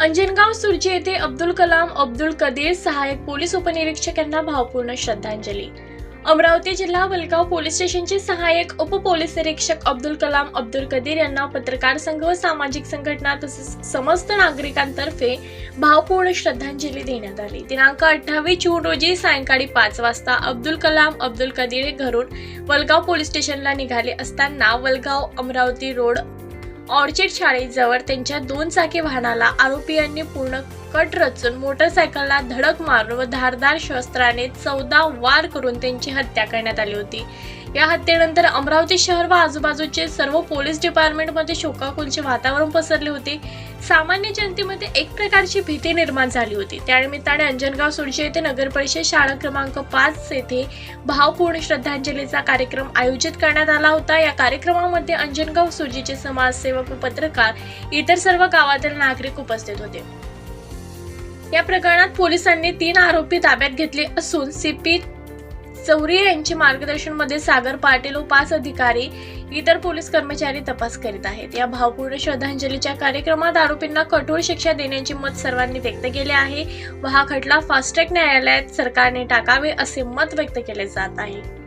अंजनगाव सुरजी येथे अब्दुल कलाम अब्दुल कदीर सहाय्यक पोलीस उपनिरीक्षक यांना भावपूर्ण श्रद्धांजली. अमरावती जिल्हा वलगाव पोलीस स्टेशनचे सहाय्यक उप पोलीस निरीक्षक अब्दुल कलाम अब्दुल कदीर यांना पत्रकार संघ व सामाजिक संघटना तसेच समस्त नागरिकांतर्फे भावपूर्ण श्रद्धांजली देण्यात आली. दिनांक अठ्ठावीस जून रोजी सायंकाळी पाच वाजता अब्दुल कलाम अब्दुल कदीर हे घरून वलगाव पोलीस स्टेशनला निघाले असताना वलगाव अमरावती रोड ऑर्चिड शाळेजवळ त्यांच्या दोन चाकी वाहनाला आरोपी यांनी पूर्ण कट रचून मोटरसायकलला धडक मारून व धारदार शस्त्राने चौदा वार करून त्यांची हत्या करण्यात आली होती. या हत्येनंतर अमरावती शहर व आजूबाजूचे सर्व पोलीस डिपार्टमेंटमध्ये शोकाकुलचे वातावरण पसरले होते. सामान्य जनतेमध्ये एक प्रकारची भीती निर्माण झाली होती. त्यानिमित्ताने अंजनगाव सुरजी येथे नगर परिषद शाळा क्रमांक पाच येथे भावपूर्ण श्रद्धांजलीचा कार्यक्रम आयोजित करण्यात आला होता. या कार्यक्रमामध्ये अंजनगाव सुरजीचे समाजसेवक व पत्रकार इतर सर्व गावातील नागरिक उपस्थित होते. या प्रकरणात पोलिसांनी तीन आरोपी ताब्यात घेतले असून सीपी चौरी यांच्या मार्गदर्शनमध्ये सागर पाटील व पाच अधिकारी इतर पोलीस कर्मचारी तपास करीत आहेत. या भावपूर्ण श्रद्धांजलीच्या कार्यक्रमात आरोपींना कठोर शिक्षा देण्याचे मत सर्वांनी व्यक्त केले आहे. व हा खटला फास्ट ट्रॅक न्यायालयात सरकारने टाकावे असे मत व्यक्त केले जात आहे.